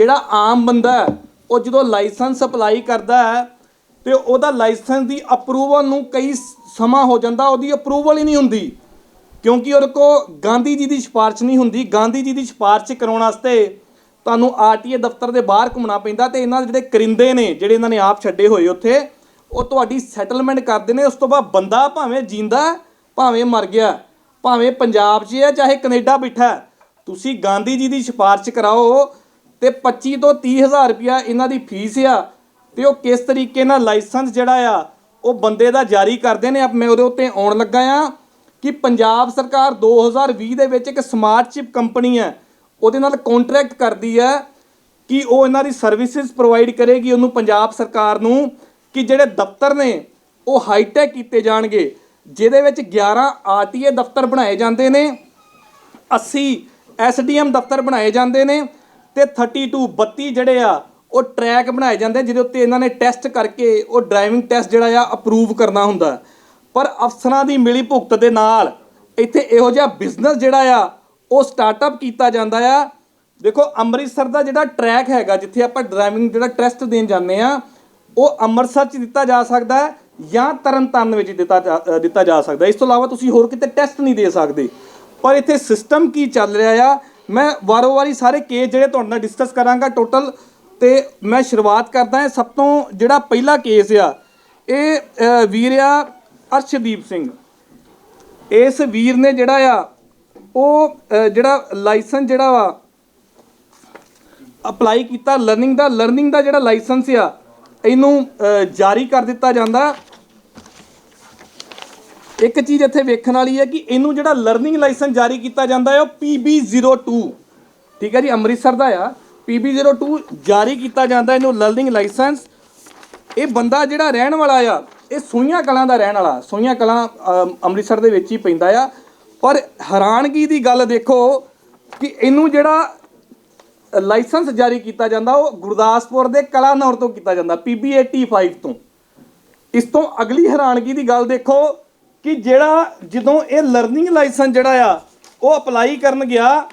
ਜਿਹੜਾ ਆਮ ਬੰਦਾ ਉਹ ਜਦੋਂ ਲਾਇਸੈਂਸ ਅਪਲਾਈ ਕਰਦਾ ਹੈ, ਤੇ ਉਹਦਾ ਲਾਇਸੈਂਸ ਦੀ ਅਪਰੂਵਲ ਨੂੰ ਕਈ ਸਮਾਂ ਹੋ ਜਾਂਦਾ, ਉਹਦੀ ਅਪਰੂਵਲ ਹੀ ਨਹੀਂ ਹੁੰਦੀ। ਕਿਉਂਕਿ ਉਹਦੇ ਕੋ ਗਾਂਧੀ ਜੀ ਦੀ ਸਿਫਾਰਿਸ਼ ਨਹੀਂ ਹੁੰਦੀ। ਗਾਂਧੀ ਜੀ ਦੀ ਸਿਫਾਰਿਸ਼ ਕਰਾਉਣ ਵਾਸਤੇ ਤੁਹਾਨੂੰ ਆਰਟੀਏ ਦਫ਼ਤਰ ਦੇ ਬਾਹਰ ਘੁੰਮਣਾ ਪੈਂਦਾ ਤੇ ਇਹਨਾਂ ਦੇ ਜਿਹੜੇ ਕਰਿੰਦੇ ਨੇ, ਜਿਹੜੇ ਇਹਨਾਂ ਨੇ ਆਪ ਛੱਡੇ ਹੋਏ ਉੱਥੇ, ਉਹ ਤੁਹਾਡੀ ਸੈਟਲਮੈਂਟ ਕਰਦੇ ਨੇ। ਉਸ ਤੋਂ ਬਾਅਦ ਬੰਦਾ ਭਾਵੇਂ ਜਿੰਦਾ ਭਾਵੇਂ ਮਰ ਗਿਆ ਭਾਵੇਂ ਪੰਜਾਬ 'ਚ ਹੈ ਚਾਹੇ ਕੈਨੇਡਾ ਬੈਠਾ ਤੁਸੀਂ ਗਾਂਧੀ ਜੀ ਦੀ ਸਿਫਾਰਿਸ਼ ਕਰਾਓ ਤੇ 25 ਤੋਂ 30 ਹਜ਼ਾਰ ਰੁਪਇਆ ਇਹਨਾਂ ਦੀ ਫੀਸ ਆ ਤੇ ਉਹ ਕਿਸ ਤਰੀਕੇ ਨਾਲ ਲਾਇਸੈਂਸ ਜਿਹੜਾ ਆ, ਉਹ ਬੰਦੇ ਦਾ ਜਾਰੀ ਕਰਦੇ ਨੇ। ਮੈਂ ਉਹਦੇ ਉੱਤੇ ਆਉਣ ਲੱਗਾ ਆ ਕਿ ਪੰਜਾਬ ਸਰਕਾਰ 2020 ਦੇ ਵਿੱਚ ਇੱਕ ਸਮਾਰਟ ਚਿਪ ਕੰਪਨੀ ਹੈ ਉਹਦੇ ਨਾਲ ਕੰਟਰੈਕਟ ਕਰਦੀ ਹੈ ਕਿ ਉਹ ਇਹਨਾਂ ਦੀ ਸਰਵਿਸਿਜ਼ ਪ੍ਰੋਵਾਈਡ ਕਰੇਗੀ ਉਹਨੂੰ ਪੰਜਾਬ ਸਰਕਾਰ ਨੂੰ ਕਿ ਜਿਹੜੇ ਦਫ਼ਤਰ ਨੇ, ਉਹ ਹਾਈਟੈਕ ਕੀਤੇ ਜਾਣਗੇ, ਜਿਹਦੇ ਵਿੱਚ 11 ਆਰਟੀਏ ਦਫ਼ਤਰ ਬਣਾਏ ਜਾਂਦੇ ਨੇ 80 ਐਸਡੀਐਮ ਦਫ਼ਤਰ ਬਣਾਏ ਜਾਂਦੇ ਨੇ ਤੇ 32 32 ਜਿਹੜੇ ਆ, ਉਹ ਟਰੈਕ ਬਣਾਏ ਜਾਂਦੇ ਜਿਹਦੇ ਉੱਤੇ ਇਹਨਾਂ ਨੇ ਟੈਸਟ ਕਰਕੇ ਉਹ ਡਰਾਈਵਿੰਗ ਟੈਸਟ ਜਿਹੜਾ ਆ ਅਪਰੂਵ ਕਰਨਾ ਹੁੰਦਾ। ਪਰ ਅਫਸਰਾਂ ਦੀ ਮਿਲੀ ਭੁਗਤ ਦੇ ਨਾਲ ਇੱਥੇ ਇਹੋ ਜਿਹਾ ਬਿਜ਼ਨਸ ਜਿਹੜਾ ਆ, ਉਹ ਸਟਾਰਟਅਪ ਕੀਤਾ ਜਾਂਦਾ ਆ। ਦੇਖੋ, ਅੰਮ੍ਰਿਤਸਰ ਦਾ ਜਿਹੜਾ ਟਰੈਕ ਹੈਗਾ, ਜਿੱਥੇ ਆਪਾਂ ਡਰਾਈਵਿੰਗ ਜਿਹੜਾ ਟੈਸਟ ਦੇਣ ਜਾਂਦੇ ਆ, ਉਹ ਅੰਮ੍ਰਿਤਸਰ 'ਚ ਦਿੱਤਾ ਜਾ ਸਕਦਾ ਹੈ ਜਾਂ ਤਰਨਤਾਰਨ ਵਿੱਚ ਦਿੱਤਾ ਜਾ- ਦਿੱਤਾ ਜਾ ਸਕਦਾ ਇਸ ਤੋਂ ਇਲਾਵਾ ਤੁਸੀਂ ਹੋਰ ਕਿਤੇ ਟੈਸਟ ਨਹੀਂ ਦੇ ਸਕਦੇ। ਪਰ ਇੱਥੇ ਸਿਸਟਮ ਕੀ ਚੱਲ ਰਿਹਾ ਆ ਮੈਂ ਵਾਰੋ ਵਾਰੀ ਸਾਰੇ ਕੇਸ ਜਿਹੜੇ ਤੁਹਾਡੇ ਨਾਲ ਡਿਸਕਸ ਕਰਾਂਗਾ ਟੋਟਲ ਤੇ ਮੈਂ ਸ਼ੁਰੂਆਤ ਕਰਦਾ ਹਾਂ। ਸਭ ਤੋਂ ਜਿਹੜਾ ਪਹਿਲਾ ਕੇਸ ਆ ਇਹ ਅ, ਵੀਰ ਆ ਅਰਸ਼ਦੀਪ ਸਿੰਘ। ਇਸ ਵੀਰ ਨੇ ਜਿਹੜਾ ਆ ਉਹ ਜਿਹੜਾ ਲਾਇਸੈਂਸ ਜਿਹੜਾ ਵਾ ਅਪਲਾਈ ਕੀਤਾ। ਲਰਨਿੰਗ ਦਾ ਲਰਨਿੰਗ ਦਾ ਜਿਹੜਾ ਲਾਇਸੈਂਸ ਆ ਇਹਨੂੰ ਜਾਰੀ ਕਰ ਦਿੱਤਾ ਜਾਂਦਾ। ਇੱਕ ਚੀਜ਼ ਇੱਥੇ ਵੇਖਣ ਵਾਲੀ ਹੈ ਕਿ ਇਹਨੂੰ ਜਿਹੜਾ ਲਰਨਿੰਗ ਲਾਇਸੈਂਸ ਜਾਰੀ ਕੀਤਾ ਜਾਂਦਾ ਹੈ ਉਹ PB02 ਠੀਕ ਹੈ ਜੀ, ਅੰਮ੍ਰਿਤਸਰ ਦਾ ਆ। PB02 ਜਾਰੀ ਕੀਤਾ ਜਾਂਦਾ, ਇਹਨੂੰ ਲਰਨਿੰਗ ਲਾਇਸੈਂਸ ਇਹ ਬੰਦਾ ਜਿਹੜਾ ਰਹਿਣ ਵਾਲਾ ਆ, ਇਹ ਸੋਈਆਂ ਕਲਾਂ ਦਾ ਰਹਿਣ ਵਾਲਾ ਸੋਈਆਂ ਕਲਾਂ ਅੰਮ੍ਰਿਤਸਰ ਦੇ ਵਿੱਚ ਹੀ ਪੈਂਦਾ ਆ। ਪਰ ਹੈਰਾਨਗੀ ਦੀ ਗੱਲ ਦੇਖੋ ਕਿ ਇਹਨੂੰ ਜਿਹੜਾ ਲਾਇਸੈਂਸ ਜਾਰੀ ਕੀਤਾ ਜਾਂਦਾ, ਉਹ ਗੁਰਦਾਸਪੁਰ ਦੇ ਕਲਾਨੌਰ ਤੋਂ ਕੀਤਾ ਜਾਂਦਾ PB85 ਤੋਂ। ਇਸ ਤੋਂ ਅਗਲੀ ਹੈਰਾਨਗੀ ਦੀ ਗੱਲ ਦੇਖੋ ਕਿ ਜਿਹੜਾ ਜਦੋਂ ਇਹ ਲਰਨਿੰਗ ਲਾਇਸੈਂਸ ਜਿਹੜਾ ਆ, ਉਹ ਅਪਲਾਈ ਕਰਨ ਗਿਆ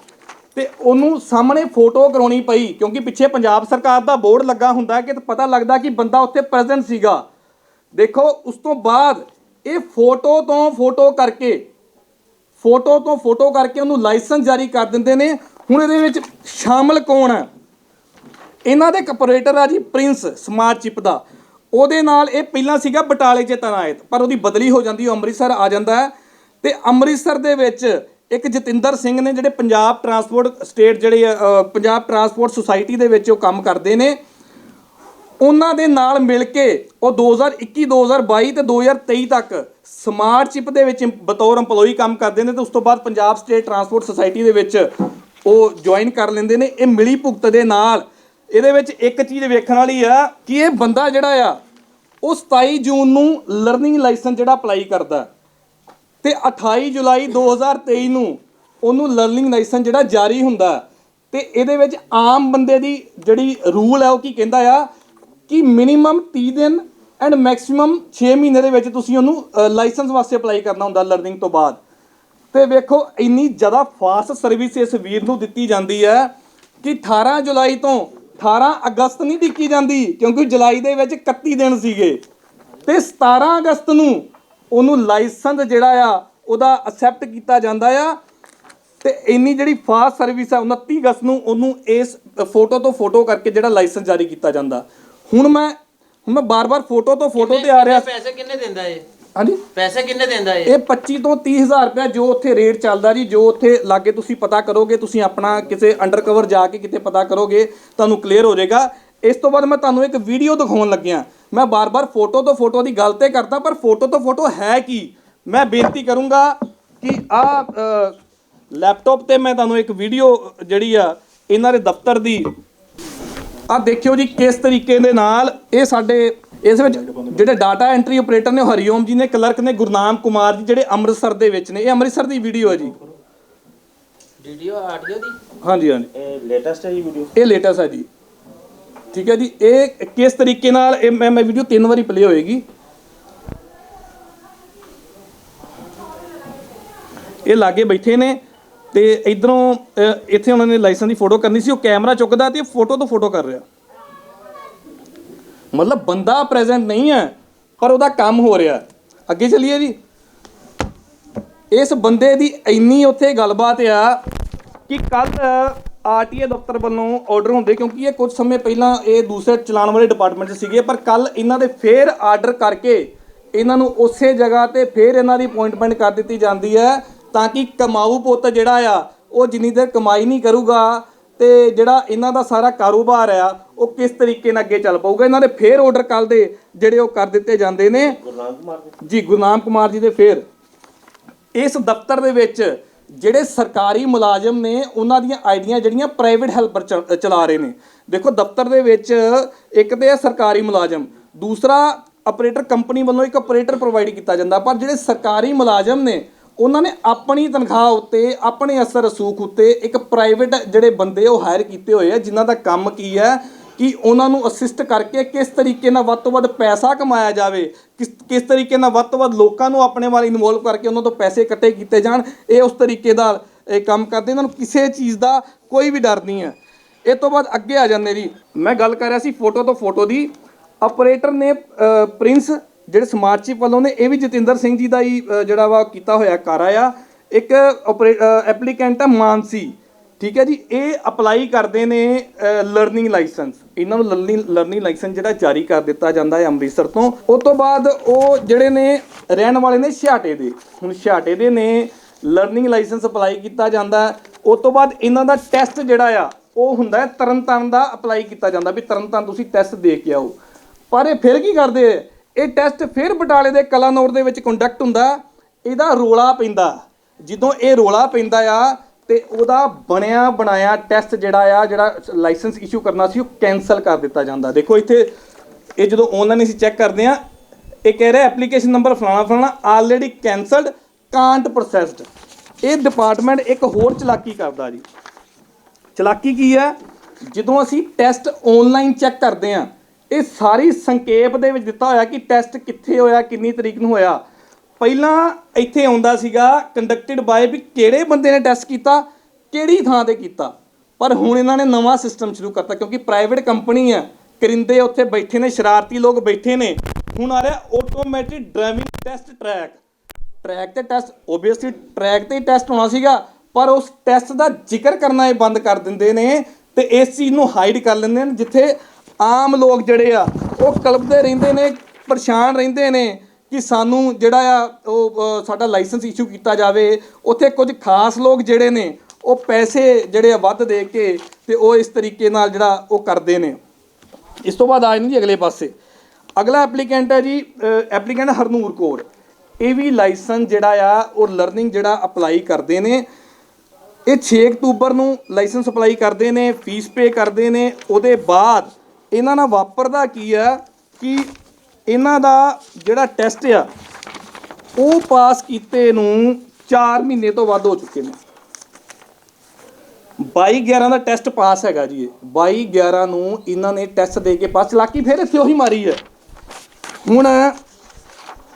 ਤੇ ਉਹਨੂੰ ਸਾਹਮਣੇ ਫੋਟੋ ਕਰਾਉਣੀ ਪਈ, ਕਿਉਂਕਿ ਪਿੱਛੇ ਪੰਜਾਬ ਸਰਕਾਰ ਦਾ ਬੋਰਡ ਲੱਗਾ ਹੁੰਦਾ ਕਿ ਪਤਾ ਲੱਗਦਾ ਕਿ ਬੰਦਾ ਉੱਥੇ ਪ੍ਰੈਜ਼ੈਂਟ ਸੀਗਾ। ਦੇਖੋ, ਉਸ ਤੋਂ ਬਾਅਦ ਇਹ ਫੋਟੋ ਤੋਂ ਫੋਟੋ ਕਰਕੇ ਫੋਟੋ ਤੋਂ ਫੋਟੋ ਕਰਕੇ ਉਹਨੂੰ ਲਾਇਸੈਂਸ ਜਾਰੀ ਕਰ ਦਿੰਦੇ ਨੇ। ਹੁਣ ਇਹਦੇ ਵਿੱਚ ਸ਼ਾਮਲ ਕੌਣ ਹੈ? ਇਹਨਾਂ ਦੇ ਆਪਰੇਟਰ ਆ ਜੀ ਪ੍ਰਿੰਸ ਸਮਾਰਟ ਚਿਪ ਦਾ। ਉਹਦੇ ਨਾਲ ਇਹ ਪਹਿਲਾਂ ਸੀਗਾ ਬਟਾਲੇ 'ਚ ਤਨਾਇਤ ਪਰ ਉਹਦੀ ਬਦਲੀ ਹੋ ਜਾਂਦੀ, ਉਹ ਅੰਮ੍ਰਿਤਸਰ ਆ ਜਾਂਦਾ ਹੈ। ਤੇ ਅੰਮ੍ਰਿਤਸਰ ਦੇ ਵਿੱਚ ਇੱਕ ਜਤਿੰਦਰ ਸਿੰਘ ਨੇ ਜਿਹੜੇ ਪੰਜਾਬ ਟਰਾਂਸਪੋਰਟ ਸਟੇਟ ਜਿਹੜੇ ਪੰਜਾਬ ਟਰਾਂਸਪੋਰਟ ਸੁਸਾਇਟੀ ਦੇ ਵਿੱਚ ਉਹ ਕੰਮ ਕਰਦੇ ਨੇ, ਉਹਨਾਂ ਦੇ ਨਾਲ ਮਿਲ ਕੇ ਉਹ 2021 2022 ਤੇ 2023 ਤੱਕ ਸਮਾਰਟ ਚਿਪ ਦੇ ਵਿੱਚ ਬਤੌਰ EMPLOYE ਕੰਮ ਕਰਦੇ ਨੇ ਤੇ ਉਸ ਤੋਂ ਬਾਅਦ ਪੰਜਾਬ ਸਟੇਟ ਟਰਾਂਸਪੋਰਟ ਸੁਸਾਇਟੀ ਦੇ ਵਿੱਚ ਉਹ ਜੁਆਇਨ ਕਰ ਲੈਂਦੇ ਨੇ। ਇਹ ਮਿਲੀ ਭੁਗਤ ਦੇ ਨਾਲ ਇਹਦੇ ਵਿੱਚ ਇੱਕ ਚੀਜ਼ ਵੇਖਣ ਵਾਲੀ ਆ ਕਿ ਇਹ ਬੰਦਾ ਜਿਹੜਾ ਆ, ਉਹ 27 ਜੂਨ ਨੂੰ ਲਰਨਿੰਗ ਲਾਇਸੈਂਸ ਜਿਹੜਾ ਅਪਲਾਈ ਕਰਦਾ। ਤੇ 28 ਜੁਲਾਈ 2023 ਨੂੰ ਉਹਨੂੰ ਲਰਨਿੰਗ ਲਾਇਸੈਂਸ ਜਿਹੜਾ ਜਾਰੀ ਹੁੰਦਾ। ਤੇ ਇਹਦੇ ਵਿੱਚ ਆਮ ਬੰਦੇ ਦੀ ਜਿਹੜੀ ਰੂਲ ਹੈ ਉਹ ਕੀ ਕਹਿੰਦਾ ਆ ਕਿ ਮਿਨੀਮਮ 30 ਦਿਨ ਐਂਡ ਮੈਕਸਿਮਮ 6 ਮਹੀਨੇ ਦੇ ਵਿੱਚ ਤੁਸੀਂ ਉਹਨੂੰ ਲਾਇਸੈਂਸ ਵਾਸਤੇ ਅਪਲਾਈ ਕਰਨਾ ਹੁੰਦਾ ਲਰਨਿੰਗ ਤੋਂ ਬਾਅਦ। ਤੇ ਵੇਖੋ, ਇੰਨੀ ਜ਼ਿਆਦਾ ਫਾਸਟ ਸਰਵਿਸ ਇਸ ਵੀਰ ਨੂੰ ਦਿੱਤੀ ਜਾਂਦੀ ਹੈ ਕਿ 18 ਜੁਲਾਈ ਤੋਂ 18 ਅਗਸਤ ਨਹੀਂ ਦਿੱਤੀ ਜਾਂਦੀ ਕਿਉਂਕਿ ਜੁਲਾਈ ਦੇ ਵਿੱਚ 31 ਦਿਨ ਸੀਗੇ। ਤੇ 17 ਅਗਸਤ ਨੂੰ ਉਹਨੂੰ ਲਾਇਸੈਂਸ ਜਿਹੜਾ ਆ ਉਹਦਾ ਅਸੈਪਟ ਕੀਤਾ ਜਾਂਦਾ ਆ। ਤੇ ਇੰਨੀ ਜਿਹੜੀ ਫਾਸਟ ਸਰਵਿਸ ਆ 29 ਅਗਸਤ ਨੂੰ ਉਹਨੂੰ ਇਸ ਫੋਟੋ ਤੋਂ ਫੋਟੋ ਕਰਕੇ ਜਿਹੜਾ ਲਾਇਸੈਂਸ ਜਾਰੀ ਕੀਤਾ ਜਾਂਦਾ। ਹੁਣ ਮੈਂ ਹੁਣ ਮੈਂ ਬਾਰ-ਬਾਰ ਫੋਟੋ ਤੋਂ ਫੋਟੋ ਤੇ ਆ। ਰਿਹਾ ਪੈਸੇ ਕਿੰਨੇ ਦਿੰਦਾ ਏ ਹਾਂਜੀ? ਪੈਸੇ ਕਿੰਨੇ ਦਿੰਦਾ ਏ ਇਹ 25 ਤੋਂ 30 ਹਜ਼ਾਰ ਰੁਪਏ ਜੋ ਉੱਥੇ ਰੇਟ ਚੱਲਦਾ ਜੀ ਜੋ ਉੱਥੇ ਲਾਗੇ ਤੁਸੀਂ ਪਤਾ ਕਰੋਗੇ ਤੁਸੀਂ ਆਪਣਾ ਕਿਸੇ ਅੰਡਰਕਵਰ ਜਾ ਕੇ ਕਿਤੇ ਪਤਾ ਕਰੋਗੇ ਤੁਹਾਨੂੰ ਕਲੀਅਰ ਹੋ ਜਾਏਗਾ। ਇਸ ਤੋਂ ਬਾਅਦ ਮੈਂ ਤੁਹਾਨੂੰ ਇੱਕ ਵੀਡੀਓ ਦਿਖਾਉਣ ਲੱਗਿਆ। ਮੈਂ ਬਾਰ-ਬਾਰ ਫੋਟੋ ਤੋਂ ਫੋਟੋ ਦੀ ਗੱਲ ਤੇ ਕਰਦਾ ਪਰ ਫੋਟੋ ਤੋਂ ਫੋਟੋ ਹੈ ਕੀ? ਮੈਂ ਬੇਨਤੀ ਕਰੂੰਗਾ ਕਿ ਆ ਲੈਪਟਾਪ ਤੇ ਮੈਂ ਤੁਹਾਨੂੰ ਇੱਕ ਵੀਡੀਓ ਜਿਹੜੀ ਆ ਇਹਨਾਂ ਦੇ ਦਫ਼ਤਰ ਦੀ ਆ ਦੇਖਿਓ ਜੀ ਕਿਸ ਤਰੀਕੇ ਦੇ ਨਾਲ ਇਹ ਸਾਡੇ ਇਸ ਵਿੱਚ ਜਿਹੜੇ ਡਾਟਾ ਐਂਟਰੀ ਆਪਰੇਟਰ ਨੇ ਹਰੀਓਮ ਜੀ ਨੇ ਕਲਰਕ ਨੇ ਗੁਰਨਾਮ ਕੁਮਾਰ ਜੀ ਜਿਹੜੇ ਅੰਮ੍ਰਿਤਸਰ ਦੇ ਵਿੱਚ ਨੇ। ਇਹ ਅੰਮ੍ਰਿਤਸਰ ਦੀ ਵੀਡੀਓ ਹੈ ਜੀ। ਵੀਡੀਓ ਆਡੀਓ ਦੀ? ਹਾਂਜੀ ਹਾਂਜੀ। ਇਹ ਲੇਟੈਸਟ ਹੈ ਜੀ ਵੀਡੀਓ ਇਹ ਲੇਟੈਸਟ ਹੈ ਜੀ। ਠੀਕ ਹੈ ਜੀ। ਇਹ ਕਿਸ ਤਰੀਕੇ ਨਾਲ ਇਹ ਮੈਂ ਮੈਂ ਵੀਡੀਓ ਤਿੰਨ ਵਾਰੀ ਪਲੇ ਹੋਏਗੀ। ਇਹ ਲਾਗੇ ਬੈਠੇ ਨੇ ਤੇ ਇਧਰੋਂ ਇੱਥੇ ਉਹਨਾਂ ਨੇ ਲਾਇਸੈਂਸ ਦੀ ਫੋਟੋ ਕਰਨੀ ਸੀ। ਉਹ ਕੈਮਰਾ ਚੁੱਕਦਾ ਤੇ ਫੋਟੋ ਤੋਂ ਫੋਟੋ ਕਰ ਰਿਹਾ। ਮਤਲਬ ਬੰਦਾ ਪ੍ਰੈਜ਼ੈਂਟ ਨਹੀਂ ਹੈ, ਪਰ ਉਹਦਾ ਕੰਮ ਹੋ ਰਿਹਾ। ਅੱਗੇ ਚੱਲੀਏ ਜੀ। ਇਸ ਬੰਦੇ ਦੀ ਇੰਨੀ ਉੱਥੇ ਗੱਲਬਾਤ ਆ ਕਿ ਕੱਲ ਆਰਟੀਏ ਦਫ਼ਤਰ ਵੱਲੋਂ ਆਰਡਰ ਹੁੰਦੇ ਕਿਉਂਕਿ ਇਹ ਕੁਝ ਸਮੇਂ ਪਹਿਲਾਂ ਇਹ ਦੂਸਰੇ ਚਲਾਨ ਵਾਲੇ ਡਿਪਾਰਟਮੈਂਟ 'ਚ ਸੀਗੇ, ਪਰ ਕੱਲ ਇਹਨਾਂ ਦੇ ਫੇਰ ਆਰਡਰ ਕਰਕੇ ਇਹਨਾਂ ਨੂੰ ਉਸੇ ਜਗ੍ਹਾ ਤੇ ਫੇਰ ਇਹਨਾਂ ਦੀ ਅਪਾਇੰਟਮੈਂਟ ਕਰ ਦਿੱਤੀ ਜਾਂਦੀ ਹੈ ਤਾਂ ਕਿ ਕਮਾਊ ਪੁੱਤ ਜਿਹੜਾ ਆ, ਉਹ ਜਿੰਨੀ ਦੇਰ ਕਮਾਈ ਨਹੀਂ ਕਰੂਗਾ ਤੇ ਜਿਹੜਾ ਇਹਨਾਂ ਦਾ ਸਾਰਾ ਕਾਰੋਬਾਰ ਆ, ਉਹ ਕਿਸ ਤਰੀਕੇ ਨਾਲ ਅੱਗੇ ਚੱਲ ਪਾਊਗਾ? ਇਹਨਾਂ ਦੇ ਫੇਰ ਆਰਡਰ ਕੱਲ ਦੇ ਜਿਹੜੇ ਉਹ ਕਰ ਦਿੱਤੇ ਜਾਂਦੇ ਨੇ। ਗੁਰਨਾਮ ਕੁਮਾਰ ਜੀ ਗੁਰਨਾਮ ਕੁਮਾਰ ਜੀ ਦੇ ਫੇਰ। ਇਸ ਦਫ਼ਤਰ ਦੇ ਵਿੱਚ ਜਿਹੜੇ ਸਰਕਾਰੀ ਮੁਲਾਜ਼ਮ ਨੇ, ਉਹਨਾਂ ਦੀਆਂ ਆਈਡੀਆਂ ਜਿਹੜੀਆਂ ਪ੍ਰਾਈਵੇਟ ਹੈਲਪਰ ਚ- ਚਲਾ ਰਹੇ ਨੇ। ਦੇਖੋ, ਦਫ਼ਤਰ ਦੇ ਵਿੱਚ ਇੱਕ ਤੇ ਹੈ ਸਰਕਾਰੀ ਮੁਲਾਜ਼ਮ, ਦੂਸਰਾ ਆਪਰੇਟਰ ਕੰਪਨੀ ਵੱਲੋਂ ਇੱਕ ਆਪਰੇਟਰ ਪ੍ਰੋਵਾਈਡ ਕੀਤਾ ਜਾਂਦਾ। ਪਰ ਜਿਹੜੇ ਸਰਕਾਰੀ ਮੁਲਾਜ਼ਮ ਨੇ ਉਹਨਾਂ ਨੇ ਆਪਣੀ ਤਨਖਾਹ ਉੱਤੇ, ਆਪਣੇ ਅਸਰ ਰਸੂਖ ਉੱਤੇ ਇੱਕ ਪ੍ਰਾਈਵੇਟ ਜਿਹੜੇ ਬੰਦੇ ਉਹ ਹਾਇਰ ਕੀਤੇ ਹੋਏ ਆ, ਜਿਨ੍ਹਾਂ ਦਾ ਕੰਮ ਕੀ ਹੈ ਕਿ ਉਹਨਾਂ ਨੂੰ ਅਸਿਸਟ ਕਰਕੇ ਕਿਸ ਤਰੀਕੇ ਨਾਲ ਵੱਧ ਤੋਂ ਵੱਧ ਪੈਸਾ ਕਮਾਇਆ ਜਾਵੇ, ਕਿਸ ਕਿਸ ਤਰੀਕੇ ਨਾਲ ਵੱਧ ਤੋਂ ਵੱਧ ਲੋਕਾਂ ਨੂੰ ਆਪਣੇ ਵੱਲ ਇਨਵੋਲਵ ਕਰਕੇ ਉਹਨਾਂ ਤੋਂ ਪੈਸੇ ਇਕੱਠੇ ਕੀਤੇ ਜਾਣ, ਇਹ ਉਸ ਤਰੀਕੇ ਦਾ ਇਹ ਕੰਮ ਕਰਦੇ, ਇਹਨਾਂ ਨੂੰ ਕਿਸੇ ਚੀਜ਼ ਦਾ ਕੋਈ ਵੀ ਡਰ ਨਹੀਂ ਹੈ। ਇਹ ਤੋਂ ਬਾਅਦ ਅੱਗੇ ਆ ਜਾਂਦੇ ਜੀ, ਮੈਂ ਗੱਲ ਕਰ ਰਿਹਾ ਸੀ ਫੋਟੋ ਤੋਂ ਫੋਟੋ ਦੀ ਆਪਰੇਟਰ ਨੇ ਪ੍ਰਿੰਸ ਜਿਹੜੇ ਸਮਾਰਟ ਚਿਪ ਵੱਲੋਂ ਨੇ, ਇਹ ਵੀ ਜਤਿੰਦਰ ਸਿੰਘ ਜੀ ਦਾ ਹੀ ਜਿਹੜਾ ਵਾ ਕੀਤਾ ਹੋਇਆ ਕਾਰਾ ਆ ਇੱਕ ਐਪਲੀਕੈਂਟ ਆ ਮਾਨਸੀ। ਠੀਕ ਹੈ ਜੀ, ਇਹ ਅਪਲਾਈ ਕਰਦੇ ਨੇ ਲਰਨਿੰਗ ਲਾਇਸੈਂਸ ਇਹਨਾਂ ਨੂੰ ਲਰਨਿੰਗ ਲਰਨਿੰਗ ਲਾਇਸੈਂਸ ਜਿਹੜਾ ਜਾਰੀ ਕਰ ਦਿੱਤਾ ਜਾਂਦਾ ਹੈ ਅੰਮ੍ਰਿਤਸਰ ਤੋਂ। ਉਸ ਤੋਂ ਬਾਅਦ ਉਹ ਜਿਹੜੇ ਨੇ, ਰਹਿਣ ਵਾਲੇ ਨੇ ਛਿਆਟੇ ਦੇ। ਹੁਣ ਛਿਆਟੇ ਦੇ ਨੇ ਲਰਨਿੰਗ ਲਾਇਸੈਂਸ ਅਪਲਾਈ ਕੀਤਾ ਜਾਂਦਾ ਹੈ। ਉਸ ਤੋਂ ਬਾਅਦ ਇਹਨਾਂ ਦਾ ਟੈਸਟ ਜਿਹੜਾ ਆ, ਉਹ ਹੁੰਦਾ ਹੈ ਤਰਨਤਾਰਨ ਦਾ ਅਪਲਾਈ ਕੀਤਾ ਜਾਂਦਾ ਵੀ ਤਰਨਤਾਰਨ ਤੁਸੀਂ ਟੈਸਟ ਦੇ ਕੇ ਆਓ। ਪਰ ਇਹ ਫਿਰ ਕੀ ਕਰਦੇ ਆ? ਇਹ ਟੈਸਟ ਫਿਰ ਬਟਾਲੇ ਦੇ ਕਲਾਨੌਰ ਦੇ ਵਿੱਚ ਕੰਡਕਟ ਹੁੰਦਾ। ਇਹਦਾ ਰੋਲਾ ਪੈਂਦਾ। ਜਦੋਂ ਇਹ ਰੋਲਾ ਪੈਂਦਾ ਆ, ਤੇ ਉਹਦਾ ਬਣਿਆ ਬਣਾਇਆ ਟੈਸਟ ਜਿਹੜਾ ਆ, ਜਿਹੜਾ ਲਾਇਸੈਂਸ ਇਸ਼ੂ ਕਰਨਾ ਸੀ, ਉਹ ਕੈਨਸਲ ਕਰ ਦਿੱਤਾ ਜਾਂਦਾ। ਦੇਖੋ ਇੱਥੇ ਇਹ ਜਦੋਂ ਆਨਲਾਈਨ ਅਸੀਂ ਚੈੱਕ ਕਰਦੇ ਆ ਇਹ ਕਹਿ ਰਿਹਾ ਐਪਲੀਕੇਸ਼ਨ ਨੰਬਰ ਫਲਾਣਾ ਫਲਾਣਾ ਆਲਰੇਡੀ ਕੈਨਸਲਡ ਕਾਂਟ ਪ੍ਰੋਸੈਸਡ ਇਹ ਡਿਪਾਰਟਮੈਂਟ ਇੱਕ ਹੋਰ ਚਲਾਕੀ ਕਰਦਾ ਜੀ। ਚਲਾਕੀ ਕੀ ਹੈ ਜਦੋਂ ਅਸੀਂ ਟੈਸਟ ਆਨਲਾਈਨ ਚੈੱਕ ਕਰਦੇ ਆ ਇਹ ਸਾਰੀ ਸੰਖੇਪ ਦੇ ਵਿੱਚ ਦਿੱਤਾ ਹੋਇਆ ਕਿ ਟੈਸਟ ਕਿੱਥੇ ਹੋਇਆ, ਕਿੰਨੀ ਤਰੀਕ ਨੂੰ ਹੋਇਆ। ਪਹਿਲਾਂ ਇੱਥੇ ਆਉਂਦਾ ਸੀਗਾ ਕੰਡਕਟਡ ਬਾਏ ਵੀ ਕਿਹੜੇ ਬੰਦੇ ਨੇ ਟੈਸਟ ਕੀਤਾ, ਕਿਹੜੀ ਥਾਂ ਤੇ ਕੀਤਾ। ਪਰ ਹੁਣ ਇਹਨਾਂ ਨੇ ਨਵਾਂ ਸਿਸਟਮ ਸ਼ੁਰੂ ਕਰਤਾ, ਕਿਉਂਕਿ ਪ੍ਰਾਈਵੇਟ ਕੰਪਨੀ ਹੈ ਕਰਿੰਦੇ ਉੱਥੇ ਬੈਠੇ ਨੇ, ਸ਼ਰਾਰਤੀ ਲੋਕ ਬੈਠੇ ਨੇ। ਹੁਣ ਆ ਰਿਹਾ automatic driving test track track ਤੇ ਟੈਸਟ ਓਬਵੀਅਸਲੀ ਟਰੈਕ ਤੇ ਹੀ ਟੈਸਟ ਹੋਣਾ ਸੀਗਾ, ਪਰ ਉਸ ਟੈਸਟ ਦਾ ਜ਼ਿਕਰ ਕਰਨਾ ਇਹ ਬੰਦ ਕਰ ਦਿੰਦੇ ਨੇ ਤੇ ਇਸ ਚੀਜ਼ ਨੂੰ ਹਾਈਡ ਕਰ ਲੈਂਦੇ ਨੇ, ਜਿੱਥੇ ਆਮ ਲੋਕ ਜਿਹੜੇ ਆ, ਉਹ ਕਲਪਦੇ ਰਹਿੰਦੇ ਨੇ, ਪਰੇਸ਼ਾਨ ਰਹਿੰਦੇ ਨੇ ਕਿ ਸਾਨੂੰ ਜਿਹੜਾ ਆ, ਉਹ ਸਾਡਾ ਲਾਇਸੈਂਸ ਇਸ਼ੂ ਕੀਤਾ ਜਾਵੇ। ਉੱਥੇ ਕੁਝ ਖਾਸ ਲੋਕ ਜਿਹੜੇ ਨੇ, ਉਹ ਪੈਸੇ ਜਿਹੜੇ ਆ ਵੱਧ ਦੇ ਕੇ ਤੇ ਉਹ ਇਸ ਤਰੀਕੇ ਨਾਲ ਜਿਹੜਾ, ਉਹ ਕਰਦੇ ਨੇ। ਇਸ ਤੋਂ ਬਾਅਦ ਆ ਜਾਂਦੇ ਜੀ ਅਗਲੇ ਪਾਸੇ। ਅਗਲਾ ਐਪਲੀਕੈਂਟ ਹੈ ਜੀ ਐਪਲੀਕੈਂਟ ਹਰਨੂਰ ਕੌਰ। ਇਹ ਵੀ ਲਾਇਸੈਂਸ ਜਿਹੜਾ ਆ, ਉਹ ਲਰਨਿੰਗ ਜਿਹੜਾ ਅਪਲਾਈ ਕਰਦੇ ਨੇ। ਇਹ 6 ਅਕਤੂਬਰ ਨੂੰ ਲਾਇਸੈਂਸ ਅਪਲਾਈ ਕਰਦੇ ਨੇ ਫੀਸ ਪੇ ਕਰਦੇ ਨੇ। ਉਹਦੇ ਬਾਅਦ ਇਹਨਾਂ ਨਾਲ ਵਾਪਰਦਾ ਕੀ ਆ ਕਿ ਇਹਨਾਂ ਦਾ ਜਿਹੜਾ ਟੈਸਟ ਆ, ਉਹ ਪਾਸ ਕੀਤੇ ਨੂੰ 4 ਮਹੀਨੇ ਤੋਂ ਵੱਧ ਹੋ ਚੁੱਕੇ ਨੇ। 22 11 ਦਾ ਟੈਸਟ ਪਾਸ ਹੈਗਾ ਜੀ ਇਹ। 22 11 ਨੂੰ ਇਹਨਾਂ ਨੇ ਟੈਸਟ ਦੇ ਕੇ ਪਾਸ। ਚਲਾਕੀ ਫਿਰ ਇੱਥੇ ਉਹੀ ਮਾਰੀ ਹੈ ਹੁਣ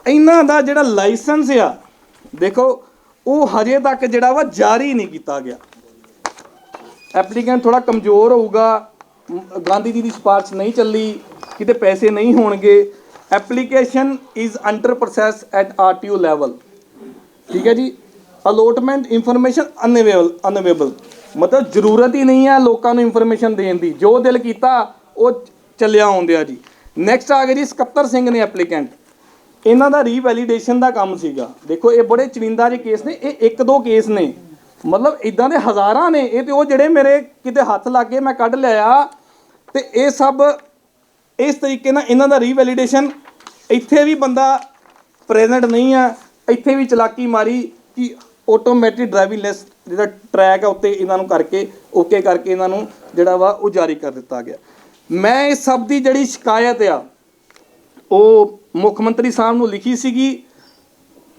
ਇਹਨਾਂ ਦਾ ਜਿਹੜਾ ਲਾਇਸੈਂਸ ਆ, ਦੇਖੋ, ਉਹ ਹਜੇ ਤੱਕ ਜਿਹੜਾ ਵਾ ਜਾਰੀ ਨਹੀਂ ਕੀਤਾ ਗਿਆ। ਐਪਲੀਕੈਂਟ ਥੋੜਾ ਕਮਜ਼ੋਰ ਹੋਊਗਾ। ਗਾਂਧੀ ਜੀ ਦੀ ਸਿਫਾਰਿਸ਼ ਨਹੀਂ ਚੱਲੀ, ਕਿਤੇ ਪੈਸੇ ਨਹੀਂ ਹੋਣਗੇ application is under process at RTO level ਠੀਕ ਹੈ ਜੀ? ਅਲੋਟਮੈਂਟ ਇਨਫੋਰਮੇਸ਼ਨ ਅਨਵੇਬਲ ਅਨਅਵੇਲੇਬਲ ਮਤਲਬ ਜ਼ਰੂਰਤ ਹੀ ਨਹੀਂ ਹੈ ਲੋਕਾਂ ਨੂੰ ਇਨਫੋਰਮੇਸ਼ਨ ਦੇਣ ਦੀ। ਜੋ ਦਿਲ ਕੀਤਾ, ਉਹ ਚੱਲਿਆ ਆਉਂਦੇ ਜੀ। ਨੈਕਸਟ ਆ ਗਿਆ ਜੀ, ਸਕੱਤਰ ਸਿੰਘ ਨੇ ਐਪਲੀਕੈਂਟ ਇਹਨਾਂ ਦਾ ਰੀਵੈਲੀਡੇਸ਼ਨ ਦਾ ਕੰਮ ਸੀਗਾ। ਦੇਖੋ, ਇਹ ਬੜੇ ਚਰਿੰਦਾ ਜਿਹੇ ਕੇਸ ਨੇ, ਇਹ ਇੱਕ ਦੋ ਕੇਸ ਨੇ। ਮਤਲਬ ਇਦਾਂ ਦੇ ਹਜ਼ਾਰਾਂ ਨੇ, ਇਹ ਤੇ ਉਹ ਜਿਹੜੇ ਮੇਰੇ ਕਿਤੇ ਹੱਥ ਲੱਗ ਗਏ ਮੈਂ ਕੱਢ ਲਿਆ ਤੇ ਇਹ ਸਭ ਇਸ ਤਰੀਕੇ ਨਾਲ ਇਹਨਾਂ ਦਾ ਰੀਵੈਲੀਡੇਸ਼ਨ ਇੱਥੇ ਵੀ ਬੰਦਾ ਪ੍ਰੈਜ਼ੈਂਟ ਨਹੀਂ ਆ, ਇੱਥੇ ਵੀ ਚਲਾਕੀ ਮਾਰੀ ਕਿ ਆਟੋਮੈਟਿਕ ਡਰਾਈਵਿੰਗ ਲੈਸ ਜਿਹੜਾ ਟਰੈਕ ਆ ਉੱਤੇ ਇਹਨਾਂ ਨੂੰ ਕਰਕੇ ਓਕੇ ਕਰਕੇ ਇਹਨਾਂ ਨੂੰ ਜਿਹੜਾ ਵਾ ਉਹ ਜਾਰੀ ਕਰ ਦਿੱਤਾ ਗਿਆ। ਮੈਂ ਇਸ ਸਭ ਦੀ ਜਿਹੜੀ ਸ਼ਿਕਾਇਤ ਆ, ਉਹ ਮੁੱਖ ਮੰਤਰੀ ਸਾਹਿਬ ਨੂੰ ਲਿਖੀ ਸੀਗੀ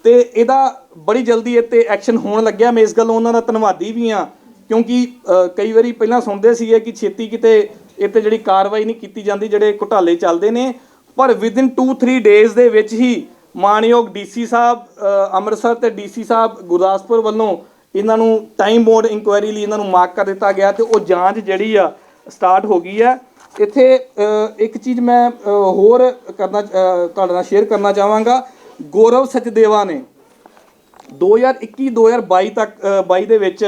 ਤੇ ਇਹਦਾ ਬੜੀ ਜਲਦੀ ਇਹ ਤੇ ਐਕਸ਼ਨ ਹੋਣ ਲੱਗਿਆ। ਮੈਂ ਇਸ ਗੱਲੋਂ ਉਹਨਾਂ ਦਾ ਧੰਨਵਾਦੀ ਵੀ ਆ ਕਿਉਂਕਿ ਕਈ ਵਾਰੀ ਪਹਿਲਾਂ ਸੁਣਦੇ ਸੀਗੇ ਕਿ ਛੇਤੀ ਕਿਤੇ ਇਹ ਤੇ ਜਿਹੜੀ ਕਾਰਵਾਈ ਨਹੀਂ ਕੀਤੀ ਜਾਂਦੀ ਜਿਹੜੇ ਘੁਟਾਲੇ ਚੱਲਦੇ ਨੇ। ਪਰ ਵਿਦਿਨ 2-3 ਡੇਜ਼ ਦੇ ਵਿੱਚ ਹੀ ਮਾਨਯੋਗ ਡੀਸੀ ਸਾਹਿਬ ਅ, ਅੰਮ੍ਰਿਤਸਰ ਤੇ ਡੀਸੀ ਸਾਹਿਬ ਗੁਰਦਾਸਪੁਰ ਵੱਲੋਂ ਇਹਨਾਂ ਨੂੰ ਟਾਈਮ ਬੋਰਡ ਇਨਕੁਆਇਰੀ ਲਈ ਇਹਨਾਂ ਨੂੰ ਮਾਰਕ ਕਰ ਦਿੱਤਾ ਗਿਆ ਤੇ ਉਹ ਜਾਂਚ ਜਿਹੜੀ ਆ ਸਟਾਰਟ ਹੋ ਗਈ ਆ। ਇੱਥੇ ਇੱਕ ਚੀਜ਼ ਮੈਂ ਹੋਰ ਕਰਨਾ ਤੁਹਾਡੇ ਨਾਲ ਸ਼ੇਅਰ ਕਰਨਾ ਚਾਹਾਂਗਾ। ਗੌਰਵ ਸਚਦੇਵਾ ਨੇ 2021 2022 ਤੱਕ ਅ, 22 ਦੇ ਵਿੱਚ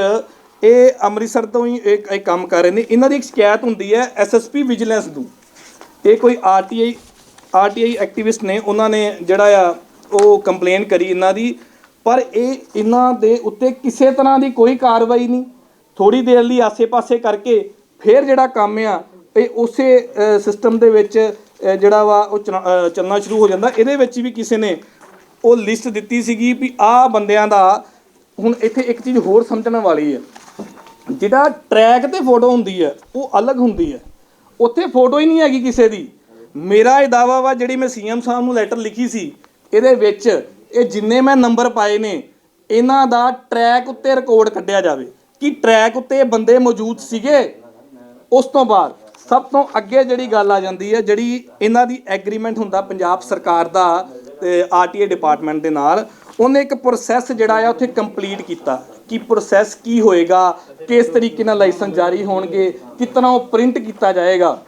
ਇਹ ਅੰਮ੍ਰਿਤਸਰ ਤੋਂ ਹੀ ਇੱਕ ਇੱਕ ਕੰਮ ਕਰ ਰਹੇ ਨੇ। ਇਹਨਾਂ ਦੀ ਇੱਕ ਸ਼ਿਕਾਇਤ ਹੁੰਦੀ ਹੈ ਐਸਐਸਪੀ ਵਿਜੀਲੈਂਸ ਨੂੰ। ਇਹ ਕੋਈ ਆਰਟੀਆਈ ਆਰਟੀਆਈ ਐਕਟਿਵਿਸਟ ਨੇ ਉਹਨਾਂ ਨੇ ਜਿਹੜਾ ਆ ਉਹ ਕੰਪਲੇਨ ਕਰੀ ਇਹਨਾਂ ਦੀ। ਪਰ ਇਹ ਇਹਨਾਂ ਦੇ ਉੱਤੇ ਕਿਸੇ ਤਰ੍ਹਾਂ ਦੀ ਕੋਈ ਕਾਰਵਾਈ ਨਹੀਂ। ਥੋੜੀ ਦੇਰ ਲਈ ਆਸੇ-ਪਾਸੇ ਕਰਕੇ ਫਿਰ ਜਿਹੜਾ ਕੰਮ ਆ ਇਹ ਉਸੇ ਸਿਸਟਮ ਦੇ ਵਿੱਚ ਜਿਹੜਾ ਵਾ ਉਹ ਚਲਾ- ਚੱਲਣਾ ਸ਼ੁਰੂ ਹੋ ਜਾਂਦਾ। ਇਹਦੇ ਵਿੱਚ ਵੀ ਕਿਸੇ ਨੇ ਉਹ ਲਿਸਟ ਦਿੱਤੀ ਸੀਗੀ ਵੀ ਆਹ ਬੰਦਿਆਂ ਦਾ ਹੁਣ ਇੱਥੇ ਇੱਕ ਚੀਜ਼ ਹੋਰ ਸਮਝਣ ਵਾਲੀ ਹੈ। ਜਿਹੜਾ ਟਰੈਕ ਤੇ ਫੋਟੋ ਹੁੰਦੀ ਹੈ, ਉਹ ਅਲੱਗ ਹੁੰਦੀ ਹੈ। ਉੱਥੇ ਫੋਟੋ ਹੀ ਨਹੀਂ ਹੈਗੀ ਕਿਸੇ ਦੀ। ਮੇਰਾ ਇਹ ਦਾਵਾ ਵਾ, ਜਿਹੜੀ ਮੈਂ ਸੀਐਮ ਸਾਹਿਬ ਨੂੰ ਲੈਟਰ ਲਿਖੀ ਸੀ, ਇਹਦੇ ਵਿੱਚ ਇਹ ਜਿੰਨੇ ਮੈਂ ਨੰਬਰ ਪਾਏ ਨੇ, ਇਹਨਾਂ ਦਾ ਟਰੈਕ ਉੱਤੇ ਰਿਕਾਰਡ ਕੱਢਿਆ ਜਾਵੇ। ਕਿ ਟਰੈਕ ਉੱਤੇ ਇਹ ਬੰਦੇ ਮੌਜੂਦ ਸੀਗੇ, ਉਸ ਤੋਂ ਬਾਅਦ। ਸਭ ਤੋਂ ਅੱਗੇ ਜਿਹੜੀ ਗੱਲ ਆ ਜਾਂਦੀ ਹੈ, ਜਿਹੜੀ ਇਹਨਾਂ ਦੀ ਐਗਰੀਮੈਂਟ ਹੁੰਦਾ, ਪੰਜਾਬ ਸਰਕਾਰ ਦਾ ਆਰਟੀਏ ਡਿਪਾਰਟਮੈਂਟ ਦੇ ਨਾਲ, ਉਹਨੇ ਇੱਕ ਪ੍ਰੋਸੈਸ ਜਿਹੜਾ ਆ ਉੱਥੇ ਕੰਪਲੀਟ ਕੀਤਾ। ਕਿ ਪ੍ਰੋਸੈਸ ਕੀ ਹੋਏਗਾ, ਕਿਸ ਤਰੀਕੇ ਨਾਲ ਲਾਇਸੈਂਸ ਜਾਰੀ ਹੋਣਗੇ ਕਿਤਨਾ ਉਹ ਪ੍ਰਿੰਟ ਕੀਤਾ ਜਾਏਗਾ।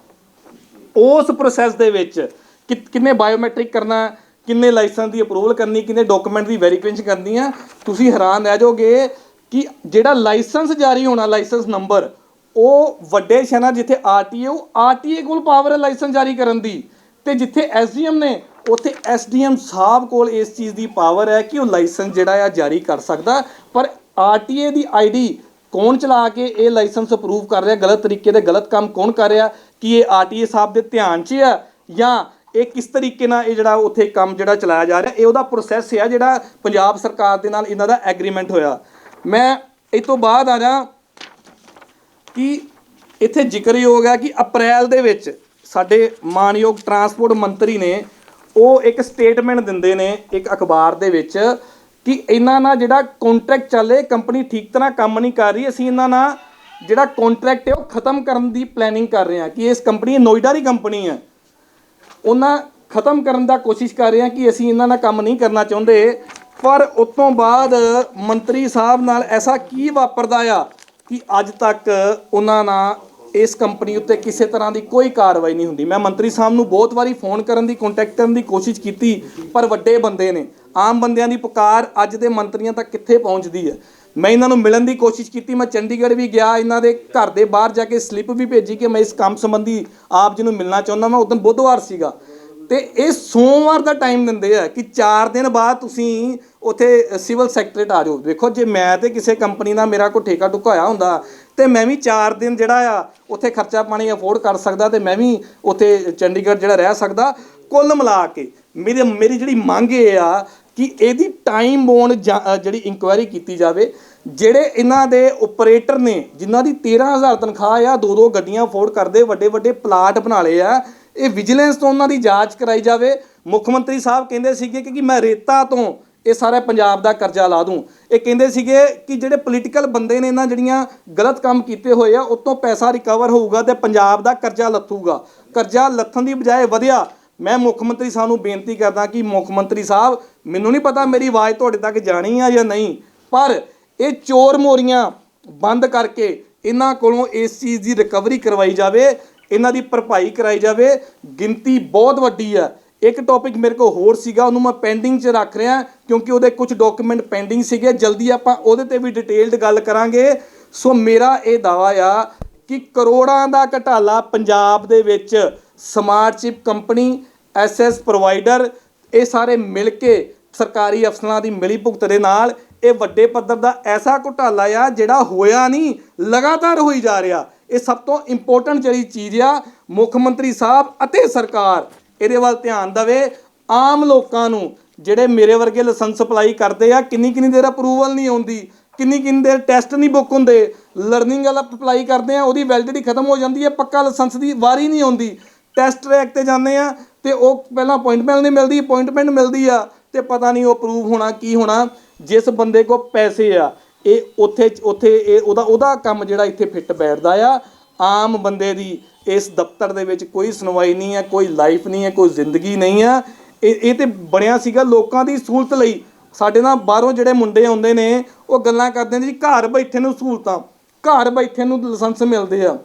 ਉਸ ਪ੍ਰੋਸੈਸ ਦੇ ਵਿੱਚ ਕਿ- ਕਿੰਨੇ ਬਾਇਓਮੈਟ੍ਰਿਕ ਕਰਨਾ, ਕਿੰਨੇ ਲਾਇਸੈਂਸ ਦੀ ਅਪਰੂਵਲ ਕਰਨੀ, ਕਿੰਨੇ ਡਾਕੂਮੈਂਟ ਦੀ ਵੈਰੀਫਿਕੇਸ਼ਨ ਕਰਨੀ ਆ, ਤੁਸੀਂ ਹੈਰਾਨ ਰਹਿ ਜਾਓਗੇ ਕਿ ਜਿਹੜਾ ਲਾਇਸੈਂਸ ਜਾਰੀ ਹੋਣਾ ਲਾਇਸੈਂਸ ਨੰਬਰ ਉਹ ਵੱਡੇ ਸ਼ਹਿਰਾਂ ਜਿੱਥੇ ਆਰਟੀਏ, ਉਹ ਆਰਟੀਏ ਕੋਲ ਪਾਵਰ ਹੈ ਲਾਇਸੈਂਸ ਜਾਰੀ ਕਰਨ ਦੀ। ਤੇ ਜਿੱਥੇ ਐਸਡੀਐਮ ਨੇ, ਉੱਥੇ ਐਸਡੀਐਮ ਸਾਹਿਬ ਕੋਲ ਇਸ ਚੀਜ਼ ਦੀ ਪਾਵਰ ਹੈ ਕਿ ਉਹ ਲਾਇਸੈਂਸ ਜਿਹੜਾ ਆ ਜਾਰੀ ਕਰ ਸਕਦਾ। ਪਰ ਆਰਟੀਏ ਦੀ ਆਈਡੀ ਕੌਣ ਚਲਾ ਕੇ ਇਹ ਲਾਇਸੈਂਸ ਅਪਰੂਵ ਕਰ ਰਿਹਾ? ਗਲਤ ਤਰੀਕੇ ਦੇ ਗਲਤ ਕੰਮ ਕੌਣ ਕਰ ਰਿਹਾ? ਕਿ ਇਹ ਆਰਟੀਏ ਸਾਹਿਬ ਦੇ ਧਿਆਨ 'ਚ ਆ? ਜਾਂ ਇਹ ਕਿਸ ਤਰੀਕੇ ਨਾਲ ਇਹ ਜਿਹੜਾ ਉੱਥੇ ਕੰਮ ਜਿਹੜਾ ਚਲਾਇਆ ਜਾ ਰਿਹਾ, ਇਹ ਉਹਦਾ ਪ੍ਰੋਸੈਸ ਆ ਜਿਹੜਾ ਪੰਜਾਬ ਸਰਕਾਰ ਦੇ ਨਾਲ ਇਹਨਾਂ ਦਾ ਐਗਰੀਮੈਂਟ ਹੋਇਆ। ਮੈਂ ਇਹ ਤੋਂ ਬਾਅਦ ਆ ਜਾ ਕਿ ਇੱਥੇ ਜ਼ਿਕਰਯੋਗ ਹੈ ਕਿ ਅਪ੍ਰੈਲ ਦੇ ਵਿੱਚ ਸਾਡੇ ਮਾਨਯੋਗ ਟਰਾਂਸਪੋਰਟ ਮੰਤਰੀ ਨੇ ਉਹ ਇੱਕ ਸਟੇਟਮੈਂਟ ਦਿੰਦੇ ਨੇ ਇੱਕ ਅਖਬਾਰ ਦੇ ਵਿੱਚ ਕਿ ਇਹਨਾਂ ਨਾਲ ਜਿਹੜਾ ਕੰਟਰੈਕਟ ਚੱਲੇ ਕੰਪਨੀ ਠੀਕ ਤਰ੍ਹਾਂ ਕੰਮ ਨਹੀਂ ਕਰ ਰਹੀ, ਅਸੀਂ ਇਹਨਾਂ ਨਾਲ ਜਿਹੜਾ ਕੰਟਰੈਕਟ ਹੈ ਉਹ ਖਤਮ ਕਰਨ ਦੀ ਪਲੈਨਿੰਗ ਕਰ ਰਹੇ ਹਾਂ ਕਿ ਇਸ ਕੰਪਨੀ ਨੋਇਡਾ ਦੀ ਕੰਪਨੀ ਹੈ। ਉਹਨਾਂ ਖਤਮ ਕਰਨ ਦਾ ਕੋਸ਼ਿਸ਼ ਕਰ ਰਹੇ ਹਾਂ ਕਿ ਅਸੀਂ ਇਹਨਾਂ ਨਾਲ ਕੰਮ ਨਹੀਂ ਕਰਨਾ ਚਾਹੁੰਦੇ। ਪਰ ਉਸ ਤੋਂ ਬਾਅਦ ਮੰਤਰੀ ਸਾਹਿਬ ਨਾਲ ਐਸਾ ਕੀ ਵਾਪਰਦਾ ਆ ਕਿ ਅੱਜ ਤੱਕ ਉਹਨਾਂ ਨਾਲ ਇਸ ਕੰਪਨੀ ਉੱਤੇ ਕਿਸੇ ਤਰ੍ਹਾਂ ਦੀ ਕੋਈ ਕਾਰਵਾਈ ਨਹੀਂ ਹੁੰਦੀ। ਮੈਂ ਮੰਤਰੀ ਸਾਹਿਬ ਨੂੰ ਬਹੁਤ ਵਾਰੀ ਫੋਨ ਕਰਨ ਦੀ ਕੰਟੈਕਟ ਕਰਨ ਦੀ ਕੋਸ਼ਿਸ਼ ਕੀਤੀ, ਪਰ ਵੱਡੇ ਬੰਦੇ ਨੇ। ਆਮ ਬੰਦਿਆਂ ਦੀ ਪੁਕਾਰ ਅੱਜ ਦੇ ਮੰਤਰੀਆਂ ਤੱਕ ਕਿੱਥੇ ਪਹੁੰਚਦੀ ਹੈ? ਮੈਂ ਇਹਨਾਂ ਨੂੰ ਮਿਲਣ ਦੀ ਕੋਸ਼ਿਸ਼ ਕੀਤੀ, ਮੈਂ ਚੰਡੀਗੜ੍ਹ ਵੀ ਗਿਆ, ਇਹਨਾਂ ਦੇ ਘਰ ਦੇ ਬਾਹਰ ਜਾ ਕੇ ਸਲਿੱਪ ਵੀ ਭੇਜੀ ਕਿ ਮੈਂ ਇਸ ਕੰਮ ਸੰਬੰਧੀ ਆਪ ਜੀ ਨੂੰ ਮਿਲਣਾ ਚਾਹੁੰਦਾ ਮੈਂ ਉਦੋਂ ਬੁੱਧਵਾਰ ਸੀਗਾ। ਤੇ ਇਹ ਸੋਮਵਾਰ ਦਾ ਟਾਈਮ ਦਿੰਦੇ ਆ ਕਿ 4 ਦਿਨ ਬਾਅਦ ਤੁਸੀਂ ਉਥੇ ਸਿਵਲ ਸੈਕਟਰੀਏਟ ਆ ਜਾਓ। ਦੇਖੋ, ਜੇ ਮੈਂ ਤੇ ਕਿਸੇ ਕੰਪਨੀ ਦਾ ਮੇਰਾ ਕੋਈ ਠੇਕਾ ਟੁਕਾ ਹੋਇਆ ਹੁੰਦਾ, ਤੇ ਮੈਂ ਵੀ 4 ਦਿਨ ਜਿਹੜਾ ਆ, ਉਥੇ ਖਰਚਾ ਪਾਣੀ ਅਫੋਰਡ ਕਰ ਸਕਦਾ ਤੇ ਮੈਂ ਵੀ ਉਥੇ ਚੰਡੀਗੜ੍ਹ ਜਿਹੜਾ ਰਹਿ ਸਕਦਾ, ਕੁੱਲ ਮਿਲਾ ਕੇ। ਮੇਰੀ ਮੇਰੀ ਜਿਹੜੀ ਮੰਗ ਇਹ ਆ ਕਿ ਇਹਦੀ ਟਾਈਮ ਬੋਨ ਜਿਹੜੀ ਇਨਕੁਆਇਰੀ ਕੀਤੀ ਜਾਵੇ, ਜਿਹੜੇ ਇਹਨਾਂ ਦੇ ਆਪਰੇਟਰ ਨੇ, ਜਿਨ੍ਹਾਂ ਦੀ 13000 ਤਨਖਾਹ ਆ ਦੋ ਦੋ ਗੱਡੀਆਂ ਅਫੋਰਡ ਕਰਦੇ ਵੱਡੇ ਵੱਡੇ ਪਲਾਟ ਬਣਾ ਲਏ ਆ ਇਹ ਵਿਜੀਲੈਂਸ ਤੋਂ ਉਹਨਾਂ ਦੀ ਜਾਂਚ ਕਰਾਈ ਜਾਵੇ। ਮੁੱਖ ਮੰਤਰੀ ਸਾਹਿਬ ਕਹਿੰਦੇ ਸੀਗੇ ਕਿ ਕਿ ਮੈਂ ਰੇਤਾ ਤੋਂ ਇਹ ਸਾਰਾ ਪੰਜਾਬ ਦਾ ਕਰਜ਼ਾ ਲਾ ਦੂੰ। ਇਹ ਕਹਿੰਦੇ ਸੀਗੇ ਕਿ ਜਿਹੜੇ ਪੋਲੀਟੀਕਲ ਬੰਦੇ ਨੇ ਇਹਨਾਂ ਜਿਹੜੀਆਂ ਗਲਤ ਕੰਮ ਕੀਤੇ ਹੋਏ ਆ ਉਤੋਂ ਪੈਸਾ ਰਿਕਵਰ ਹੋਊਗਾ ਤੇ ਪੰਜਾਬ ਦਾ ਕਰਜ਼ਾ ਲੱਥੂਗਾ। ਕਰਜ਼ਾ ਲੱਥਣ ਦੀ ਬਜਾਏ ਵਧਿਆ। ਮੈਂ ਮੁੱਖ ਮੰਤਰੀ ਸਾਹਿਬ ਨੂੰ ਬੇਨਤੀ ਕਰਦਾ ਕਿ ਮੁੱਖ ਮੰਤਰੀ ਸਾਹਿਬ, ਮੈਨੂੰ ਨਹੀਂ ਪਤਾ ਮੇਰੀ ਆਵਾਜ਼ ਤੁਹਾਡੇ ਤੱਕ ਜਾਣੀ ਆ ਜਾਂ ਨਹੀਂ, ਪਰ ਇਹ ਚੋਰ ਮੋਰੀਆਂ ਬੰਦ ਕਰਕੇ ਇਹਨਾਂ ਕੋਲੋਂ ਇਸ ਚੀਜ਼ ਦੀ ਰਿਕਵਰੀ ਕਰਵਾਈ ਜਾਵੇ ਇਹਨਾਂ ਦੀ ਭਰਪਾਈ ਕਰਾਈ ਜਾਵੇ। ਗਿਣਤੀ ਬਹੁਤ ਵੱਡੀ ਆ। ਇੱਕ ਟੌਪਿਕ ਮੇਰੇ ਕੋਲ ਹੋਰ ਸੀਗਾ, ਉਹਨੂੰ ਮੈਂ ਪੈਂਡਿੰਗ 'ਚ ਰੱਖ ਰਿਹਾ, ਕਿਉਂਕਿ ਉਹਦੇ ਕੁਝ ਡਾਕੂਮੈਂਟ ਪੈਂਡਿੰਗ ਸੀਗੇ। ਜਲਦੀ ਆਪਾਂ ਉਹਦੇ ਤੇ ਵੀ ਡਿਟੇਲਡ ਗੱਲ ਕਰਾਂਗੇ। ਸੋ ਮੇਰਾ ਇਹ ਦਾਵਾ ਆ ਕਿ ਕਰੋੜਾਂ ਦਾ ਘਟਾਲਾ ਪੰਜਾਬ ਦੇ ਵਿੱਚ smart chip company SS provider ਇਹ ਸਾਰੇ ਮਿਲ ਕੇ ਸਰਕਾਰੀ ਅਫਸਰਾਂ ਦੀ ਮਿਲੀ ਭੁਗਤ ਦੇ ਨਾਲ ਇਹ ਵੱਡੇ ਪੱਧਰ ਦਾ ਐਸਾ ਘੁਟਾਲਾ ਆ ਜਿਹੜਾ ਹੋਇਆ ਨਹੀਂ, ਲਗਾਤਾਰ ਹੋਈ ਜਾ ਰਿਹਾ। ਇਹ ਸਭ ਤੋਂ ਇੰਪੋਰਟੈਂਟ ਜਿਹੜੀ ਚੀਜ਼ ਆ, ਮੁੱਖ ਮੰਤਰੀ ਸਾਹਿਬ ਅਤੇ ਸਰਕਾਰ, ਇਹਦੇ ਵੱਲ ਧਿਆਨ ਦੇਵੇ। ਆਮ ਲੋਕਾਂ ਨੂੰ ਜਿਹੜੇ ਮੇਰੇ ਵਰਗੇ ਲਾਇਸੈਂਸ ਅਪਲਾਈ ਕਰਦੇ ਆ ਕਿੰਨੀ ਕਿੰਨੀ ਦੇਰ ਅਪਰੂਵਲ ਨਹੀਂ ਆਉਂਦੀ ਕਿੰਨੀ ਕਿੰਨੀ ਦੇਰ ਟੈਸਟ ਨਹੀਂ ਬੁੱਕ ਹੁੰਦੇ ਲਰਨਿੰਗ ਵਾਲਾ ਅਪਲਾਈ ਕਰਦੇ ਆ, ਉਹਦੀ ਵੈਲਿਡਿਟੀ ਖਤਮ ਹੋ ਜਾਂਦੀ ਹੈ, ਪੱਕਾ ਲਾਇਸੈਂਸ ਦੀ ਵਾਰੀ ਨਹੀਂ ਆਉਂਦੀ। ਟੈਸਟ ਟਰੈਕ ਤੇ ਜਾਂਦੇ ਆ ਤੇ ਉਹ ਪਹਿਲਾਂ ਅਪਾਇੰਟਮੈਂਟ ਨਹੀਂ ਮਿਲਦੀ ਅਪਾਇੰਟਮੈਂਟ ਮਿਲਦੀ ਆ ਤੇ ਪਤਾ ਨਹੀਂ ਉਹ ਅਪਰੂਵ ਹੋਣਾ, ਕੀ ਹੋਣਾ। ਜਿਸ ਬੰਦੇ ਕੋ ਪੈਸੇ ਆ ਇਹ ਉੱਥੇ ਉੱਥੇ ਇਹ ਉਹਦਾ ਉਹਦਾ ਕੰਮ ਜਿਹੜਾ ਇੱਥੇ ਫਿੱਟ ਬੈਠਦਾ ਆ। ਆਮ ਬੰਦੇ ਦੀ ਇਸ ਦਫ਼ਤਰ ਦੇ ਵਿੱਚ ਕੋਈ ਸੁਣਵਾਈ ਨਹੀਂ ਹੈ, ਕੋਈ ਲਾਈਫ ਨਹੀਂ ਹੈ, ਕੋਈ ਜ਼ਿੰਦਗੀ ਨਹੀਂ ਹੈ। ਇਹ ਇਹ ਤੇ ਬਣਿਆ ਸੀਗਾ ਲੋਕਾਂ ਦੀ ਸਹੂਲਤ ਲਈ। ਸਾਡੇ ਨਾਲ ਬਾਹਰੋਂ ਜਿਹੜੇ ਮੁੰਡੇ ਆਉਂਦੇ ਨੇ, ਉਹ ਗੱਲਾਂ ਕਰਦੇ ਨੇ ਜੀ, ਘਰ ਬੈਠੇ ਨੂੰ ਸਹੂਲਤਾਂ, ਘਰ ਬੈਠੇ ਨੂੰ ਲਾਇਸੈਂਸ ਮਿਲਦੇ ਆ।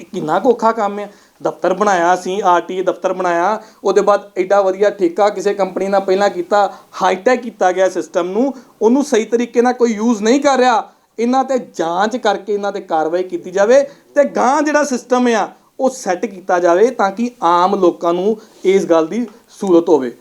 ਇਹ ਕਿੰਨਾ ਕੁ ਔਖਾ ਕੰਮ ਆ। ਦਫ਼ਤਰ ਬਣਾਇਆ ਸੀ ਆਰਟੀ ਦਫ਼ਤਰ ਬਣਾਇਆ। ਉਹਦੇ ਬਾਅਦ ਐਡਾ ਵਧੀਆ ਠੇਕਾ ਕਿਸੇ ਕੰਪਨੀ ਨਾਲ ਪਹਿਲਾਂ ਕੀਤਾ ਹਾਈਟੈਕ ਕੀਤਾ ਗਿਆ ਸਿਸਟਮ ਨੂੰ। ਉਹਨੂੰ ਸਹੀ ਤਰੀਕੇ ਨਾਲ ਕੋਈ ਯੂਜ਼ ਨਹੀਂ ਕਰ ਰਿਹਾ। ਇਹਨਾਂ ਤੇ ਜਾਂਚ ਕਰਕੇ ਇਹਨਾਂ ਤੇ ਕਾਰਵਾਈ ਕੀਤੀ ਜਾਵੇ ਤੇ ਗਾਂ ਜਿਹੜਾ ਸਿਸਟਮ ਆ, ਉਹ ਸੈੱਟ ਕੀਤਾ ਜਾਵੇ ਤਾਂ ਕਿ ਆਮ ਲੋਕਾਂ ਨੂੰ ਇਸ ਗੱਲ ਦੀ ਸਹੂਲਤ ਹੋਵੇ।